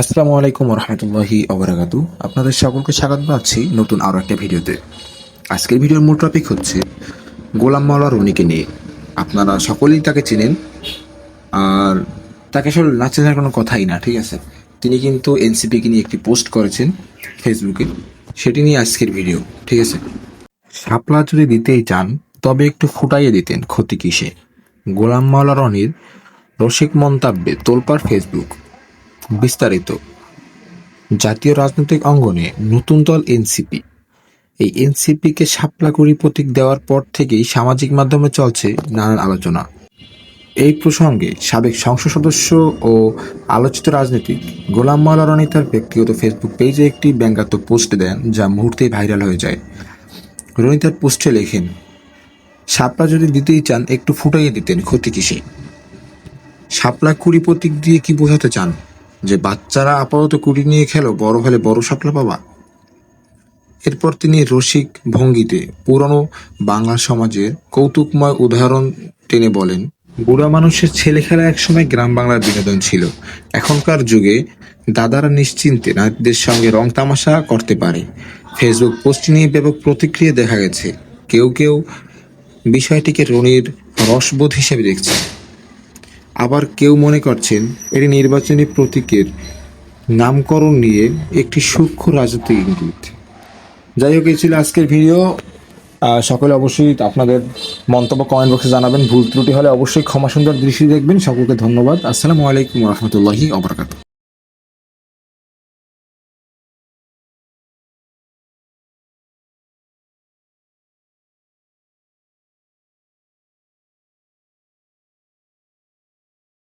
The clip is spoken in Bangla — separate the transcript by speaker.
Speaker 1: আসসালামু আলাইকুম রহমতুল্লাহি অবরাকাতু আপনাদের সকলকে স্বাগত জানাচ্ছি নতুন আরও একটা ভিডিওতে। আজকের ভিডিওর মূল টপিক হচ্ছে গোলাম মাওলা রনিকে নিয়ে। আপনারা সকলেই তাকে চেনেন। আর তাকে আসলে না চেনার কোনো কথাই না, ঠিক আছে? তিনি কিন্তু এনসিপিকে নিয়ে একটি পোস্ট করেছেন ফেসবুকে। সেটি নিয়ে আজকের ভিডিও, ঠিক আছে? শাপলা যদি দিতেই চান, তবে একটু ফুটাইয়ে দিতেন ক্ষতি কিসে। গোলাম মাওলা রনির রসিক মন্তব্যে তোলপার ফেসবুক। বিস্তারিত। জাতীয় রাজনৈতিক অঙ্গনে নতুন দল এনসিপি। এই এনসিপিকে শাপলাকুড়ি প্রতীক দেওয়ার পর থেকেই সামাজিক মাধ্যমে চলছে নানান আলোচনা। এই প্রসঙ্গে সাবেক সংসদ সদস্য ও আলোচিত রাজনীতিক গোলাম মাওলা রনি তার ব্যক্তিগত ফেসবুক পেজে একটি ব্যঙ্গাত্মক পোস্ট দেন যা মুহূর্তেই ভাইরাল হয়ে যায়। রনি তার পোস্টে লেখেন, সাপলা যদি দিতেই চান, একটু ফুটাইয়ে দিতেন, ক্ষতি কিসে শাপলা কুড়ি প্রতীক দিয়ে কি বোঝাতে চান? যে বাচ্চারা আপাতত কুড়ি নিয়ে খেলো, বড় হলে বড় শাপলা পাবা। এরপর তিনি রসিক ভঙ্গিতে পুরনো বাংলা সমাজের কৌতুকময় উদাহরণ টেনে বলেন, বুড়া মানুষের ছেলে খেলা একসময় গ্রাম বাংলার বিনোদন ছিল। এখনকার যুগে দাদারা নিশ্চিন্তে নারীদের সঙ্গে রং তামাশা করতে পারে। ফেসবুক পোস্ট নিয়ে ব্যাপক প্রতিক্রিয়া দেখা গেছে। কেউ কেউ বিষয়টিকে রনির রসবোধ হিসেবে দেখছে। আবার কেউ মনে করছেন এটি নির্বাচনী প্রতীকের নামকরণ নিয়ে একটি সূক্ষ্ম রাজনৈতিক ইঙ্গিত। যাই হোক এই ছিল আজকের ভিডিও। সকলে অবশ্যই আপনাদের মন্তব্য কমেন্ট বক্সে জানাবেন। ভুল ত্রুটি হলে অবশ্যই ক্ষমা সুন্দর দৃষ্টি দেখবেন। সকলকে ধন্যবাদ। আসসালামু আলাইকুম রহমতুল্লাহি অবরাকাতু